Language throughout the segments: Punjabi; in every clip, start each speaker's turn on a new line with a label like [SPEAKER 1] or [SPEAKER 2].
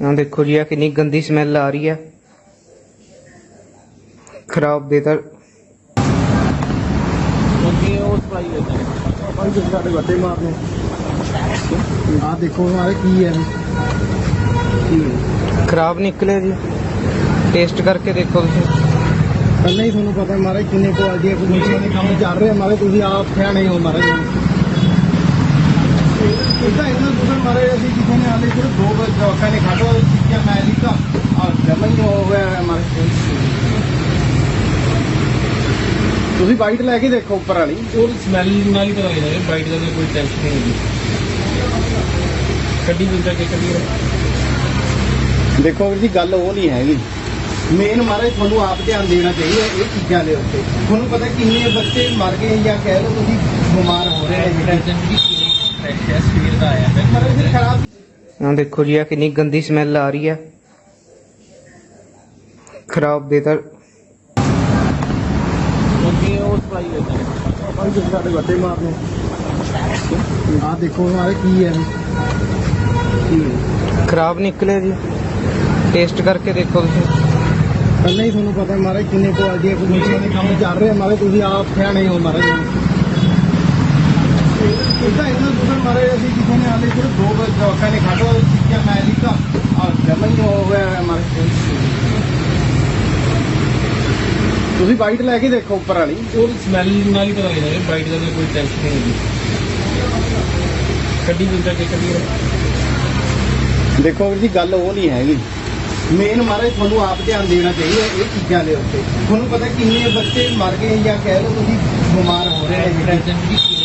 [SPEAKER 1] ਆ ਦੇਖੋ ਜੀ ਆ ਕਿੰਨੀ ਗੰਦੀ ਸਮੈਲ ਆ ਰਹੀ ਆ। ਖਰਾਬ ਬੇਤਰ
[SPEAKER 2] ਕਿਉਂਕਿ ਉਹ ਸਪਲਾਈ ਲੈਂਦਾ ਹੈ।
[SPEAKER 3] ਭਾਈ ਤੁਸੀਂ ਸਾਡੇ ਵੱਟੇ ਮਾਰਨੇ ਆ ਦੇਖੋ ਕੀ ਹੈ
[SPEAKER 1] ਖਰਾਬ ਨਿਕਲਿਆ ਜੀ। ਟੇਸਟ ਕਰਕੇ ਦੇਖੋ ਤੁਸੀਂ।
[SPEAKER 3] ਪਹਿਲਾਂ ਹੀ ਤੁਹਾਨੂੰ ਪਤਾ ਮਾਰੇ ਕਿੰਨੇ ਕੁਆਲਿਟੀ ਦੇ ਕਮਿਸ਼ਨ ਦੇ ਕੰਮ ਚੱਲ ਰਹੇ ਮਾਰੇ ਤੁਸੀਂ ਆਪ ਸਿਆਣੇ ਹੋ ਮਾਰੇ ਇਦਾਂ ਇਹਨਾਂ ਦੁਕਾਨ ਮਾਰੇ ਅਸੀਂ ਕਿਸੇ ਨੇ ਆਲੇ ਸਿਰਫ ਦੋ ਵਾਰ ਜਵਾਕਾਂ ਨੇ ਖਾਧਾ ਉਹ ਚੀਜ਼ਾਂ ਮੈਂ ਲਿਖਾ ਆ ਜਮਨ ਹੀ ਹੋ ਗਿਆ ਮਾਰੇ ਤੁਸੀਂ ਵਾਈਟ ਲੈ ਕੇ ਦੇਖੋ ਉੱਪਰ ਵਾਲੀ।
[SPEAKER 2] ਉਹ ਸਮੈਲ ਨਾਲ ਹੀ ਪਤਾ ਲੱਗਦਾ ਹੈ ਬਾਈਟ ਦਾ ਤਾਂ ਕੋਈ ਟੈਨਸ਼ਨ ਨਹੀਂ। ਹੈਗੀ ਕੱਢੀ ਜਿੰਦਾ ਕੇ ਕੱਢੀ
[SPEAKER 3] ਦੇਖੋ ਵੀਰ ਜੀ ਗੱਲ ਉਹ ਨਹੀਂ ਹੈਗੀ। ਮੇਨ ਮਾਰੇ ਤੁਹਾਨੂੰ ਆਪ ਧਿਆਨ ਦੇਣਾ ਚਾਹੀਦਾ ਇਹ ਚੀਜ਼ਾਂ ਦੇ ਉੱਤੇ। ਤੁਹਾਨੂੰ ਪਤਾ ਕਿੰਨੇ ਬੱਚੇ ਮਰ ਗਏ ਜਾਂ ਕਹਿ ਲਓ ਤੁਸੀਂ ਬਿਮਾਰ ਹੋ ਰਹੇ
[SPEAKER 2] ਹੈ
[SPEAKER 1] खराब देखो
[SPEAKER 2] जी कितनी गंदी स्मेल आ
[SPEAKER 3] रही है। खराब बेहतर खराब निकले जी। टेस्ट करके देखो
[SPEAKER 1] पहले ही पता है हमारे किन्ने क्वालिटी
[SPEAKER 3] चल रहे हैं हमारे आप क्या हो हमारे ਕਮਿਸ਼ਨ ਦੇ ਕੰਮ ਚੱਲ ਰਹੇ ਆ ਮਾਰੇ ਤੁਸੀਂ ਆਪ ਸਿਆਣੇ ਹੋ ਮਾਰੇ ਇਦਾਂ ਇਹਨਾਂ ਦੁਕਾਨ ਮਾਰੇ ਅਸੀਂ ਕਿਸੇ ਨੇ ਆਲੇ ਸਿਰਫ ਦੋ ਵਾਰ ਜਵਾਕਾਂ ਨੇ ਖਾਧਾ ਉਹ ਚੀਜ਼ਾਂ ਮੈਂ ਲਿਖਾ ਆ ਜਮਨ ਹੀ ਹੋ ਗਿਆ ਮਾਰੇ ਤੁਸੀਂ ਵਾਈਟ ਲੈ ਕੇ ਦੇਖੋ ਉੱਪਰ ਵਾਲੀ
[SPEAKER 2] ਉਹ ਸਮੈਲ ਨਾਲ ਹੀ ਪਤਾ ਲੱਗਦਾ ਹੈ ਬਾਈਟ ਦਾ ਤਾਂ ਕੋਈ ਟੈਨਸ਼ਨ ਨਹੀਂ ਹੈਗੀ ਕੱਢੀ ਜਿੰਦਾ ਕੇ ਕੱਢੀ
[SPEAKER 3] ਦੇਖੋ ਵੀਰ ਜੀ ਗੱਲ ਉਹ ਨਹੀਂ ਹੈਗੀ ਮੇਨ ਮਾਰੇ ਤੁਹਾਨੂੰ ਆਪ ਧਿਆਨ ਦੇਣਾ ਚਾਹੀਦਾ ਇਹ ਚੀਜ਼ਾਂ ਦੇ ਉੱਤੇ ਤੁਹਾਨੂੰ ਪਤਾ ਕਿੰਨੇ ਬੱਚੇ ਮਰ ਗਏ ਜਾਂ ਕਹਿ ਲਓ ਤੁਸੀਂ ਬਿਮਾਰ ਹੋ ਰਹੇ ਨੇ
[SPEAKER 2] ਟੈਨਸ਼ਨ ਵੀ ਫਰੈਸ਼ ਹੈ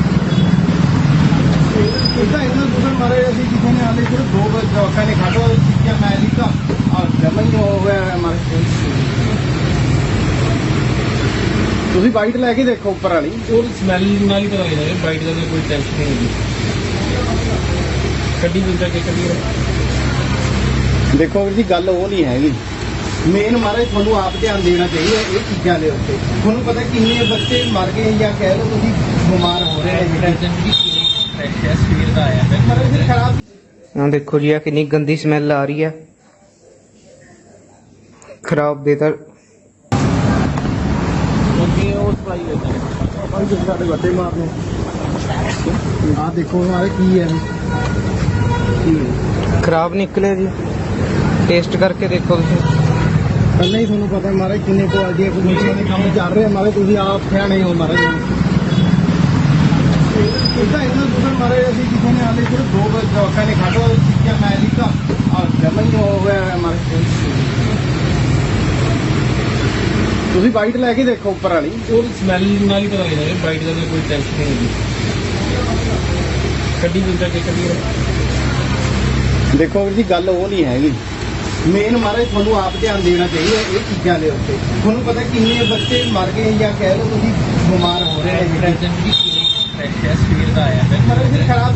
[SPEAKER 3] ਇਦਾਂ ਇਹਨਾਂ ਦੁਕਾਨ ਮਾਰੇ ਅਸੀਂ ਕਿਸੇ ਨੇ ਆਲੇ ਸਿਰਫ ਦੋ ਵਾਰ ਜਵਾਕਾਂ ਨੇ ਖਾਧਾ ਉਹ ਚੀਜ਼ਾਂ ਮੈਂ ਲਿਖਾ ਆ ਜਮਨ ਹੀ ਹੋ ਗਿਆ ਮਾਰੇ ਤੁਸੀਂ ਵਾਈਟ ਲੈ ਕੇ ਦੇਖੋ ਉੱਪਰ ਵਾਲੀ।
[SPEAKER 2] ਉਹ ਸਮੈਲ ਨਾਲ ਹੀ ਪਤਾ ਲੱਗਦਾ ਹੈ ਬਾਈਟ ਦਾ ਤਾਂ ਕੋਈ ਟੈਨਸ਼ਨ ਨਹੀਂ। ਹੈਗੀ ਕੱਢੀ ਜਿੰਦਾ ਕੇ ਕੱਢੀ
[SPEAKER 3] ਦੇਖੋ ਵੀਰ ਜੀ ਗੱਲ ਉਹ ਨਹੀਂ ਹੈਗੀ। ਮੇਨ ਮਾਰੇ ਤੁਹਾਨੂੰ ਆਪ ਧਿਆਨ ਦੇਣਾ ਚਾਹੀਦਾ ਇਹ ਚੀਜ਼ਾਂ ਦੇ ਉੱਤੇ। ਤੁਹਾਨੂੰ ਪਤਾ ਕਿੰਨੇ ਬੱਚੇ ਮਰ ਗਏ ਜਾਂ ਕਹਿ ਲਓ ਤੁਸੀਂ ਬਿਮਾਰ ਹੋ ਰਹੇ
[SPEAKER 2] ਹੈ ਸਵੇਰ ਦਾ ਆਇਆ ਹੈ
[SPEAKER 3] ਮਰੇ ਫਿਰ ਖਰਾਬ
[SPEAKER 1] ਆ ਦੇਖੋ ਜੀ ਆ ਕਿੰਨੀ ਗੰਦੀ ਸਮੈਲ ਆ ਰਹੀ ਆ। ਖਰਾਬ ਬੇਤਰ
[SPEAKER 2] ਕਿਉਂਕਿ ਉਹ ਸਪਲਾਈ ਲੈਂਦਾ ਹੈ
[SPEAKER 3] ਭਾਈ ਤੁਸੀਂ ਸਾਡੇ ਵੱਟੇ ਮਾਰਨੇ ਆ ਦੇਖੋ ਮਾਰੇ ਕੀ ਹੈ
[SPEAKER 1] ਖਰਾਬ ਨਿਕਲਿਆ ਜੀ। ਟੇਸਟ ਕਰਕੇ ਦੇਖੋ ਤੁਸੀਂ।
[SPEAKER 3] ਪਹਿਲਾਂ ਹੀ ਤੁਹਾਨੂੰ ਪਤਾ ਮਾਰੇ ਕਿੰਨੇ ਕੁਆਲਿਟੀ ਦੇ ਕਮਿਸ਼ਨ ਦੇ ਕੰਮ ਚੱਲ ਰਹੇ ਮਾਰੇ ਤੁਸੀਂ ਆਪ ਸਿਆਣੇ ਹੋ ਮਾਰੇ ਇਦਾਂ ਇਹਨਾਂ ਦੁਕਾਨ ਮਾਰੇ ਅਸੀਂ ਕਿਸੇ ਨੇ ਆਲੇ ਸਿਰਫ ਦੋ ਵਾਰ ਜਵਾਕਾਂ ਨੇ ਖਾਧਾ ਉਹ ਚੀਜ਼ਾਂ ਮੈਂ ਲਿਖਾ ਆ ਜਮਨ ਹੀ ਹੋ ਗਿਆ ਮਾਰੇ ਤੁਸੀਂ ਵਾਈਟ ਲੈ ਕੇ ਦੇਖੋ ਉੱਪਰ ਵਾਲੀ
[SPEAKER 2] ਉਹ ਸਮੈਲ ਨਾਲ ਹੀ ਪਤਾ ਲੱਗਦਾ ਹੈ ਬਾਈਟ ਦਾ ਤਾਂ ਕੋਈ ਟੈਨਸ਼ਨ ਨਹੀਂ ਹੈਗੀ ਕੱਢੀ ਜਿੰਦਾ ਕੇ ਕੱਢੀ
[SPEAKER 3] ਦੇਖੋ ਵੀਰ ਜੀ ਗੱਲ ਉਹ ਨਹੀਂ ਹੈਗੀ ਮੇਨ ਮਾਰੇ ਤੁਹਾਨੂੰ ਆਪ ਧਿਆਨ ਦੇਣਾ ਚਾਹੀਦਾ ਇਹ ਚੀਜ਼ਾਂ ਦੇ ਉੱਤੇ ਤੁਹਾਨੂੰ ਪਤਾ ਕਿੰਨੇ ਬੱਚੇ ਮਰ ਗਏ ਜਾਂ ਕਹਿ ਲਓ ਤੁਸੀਂ ਬਿਮਾਰ ਹੋ ਰਹੇ ਨੇ
[SPEAKER 2] ਟੈਨਸ਼ਨ ਵੀ ਫਰੈਸ਼ ਹੈ है कश्मीर
[SPEAKER 3] का आया है